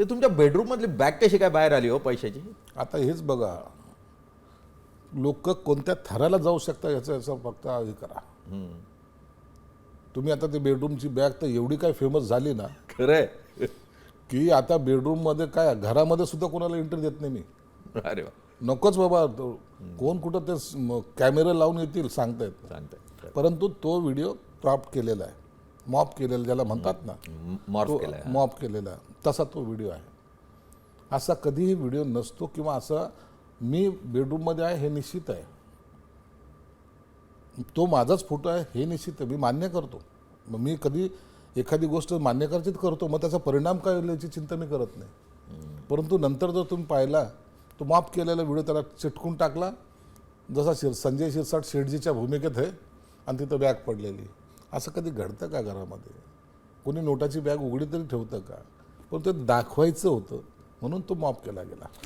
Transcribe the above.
ते तुमच्या बेडरूम मधली बॅग कशी काय बाहेर आली हो पैशाची? आता हेच बघा. लोक कोणत्या थराला जाऊ शकता याचं याचं फक्त हे करा. तुम्ही आता ते बेडरूमची बॅग तर एवढी काय फेमस झाली ना? खरंय. की आता बेडरूममध्ये काय घरामध्ये सुद्धा कोणाला एंट्री देत नाही मी. अरे नकोच बाबा कोण कुठं ते कॅमेरे लावून येतील सांगता येत नाही. सांगताय परंतु तो व्हिडिओ क्रॉप केलेला आहे. मॉप केलेला ज्याला म्हणतात ना मॉप केलेला. तसा तो व्हिडिओ आहे. असा कधीही व्हिडिओ नसतो किंवा असा मी बेडरूममध्ये आहे हे निश्चित आहे. तो माझाच फोटो आहे हे निश्चित आहे. मी मान्य करतो. मग मी कधी एखादी गोष्ट मान्य करायची तर करतो मग त्याचा परिणाम काय होईल याची चिंता मी करत नाही. परंतु नंतर जर तुम्ही पाहिला तो माफ केलेला व्हिडिओ त्याला चिटकून टाकला. जसा शिर संजय शिरसाट शेठजीच्या भूमिकेत आहे आणि तिथं बॅग पडलेली. असं कधी घडतं का घरामध्ये? कोणी नोटाची बॅग उघडी तरी ठेवतं का? पण ते दाखवायचं होतं म्हणून तो माफ केला गेला.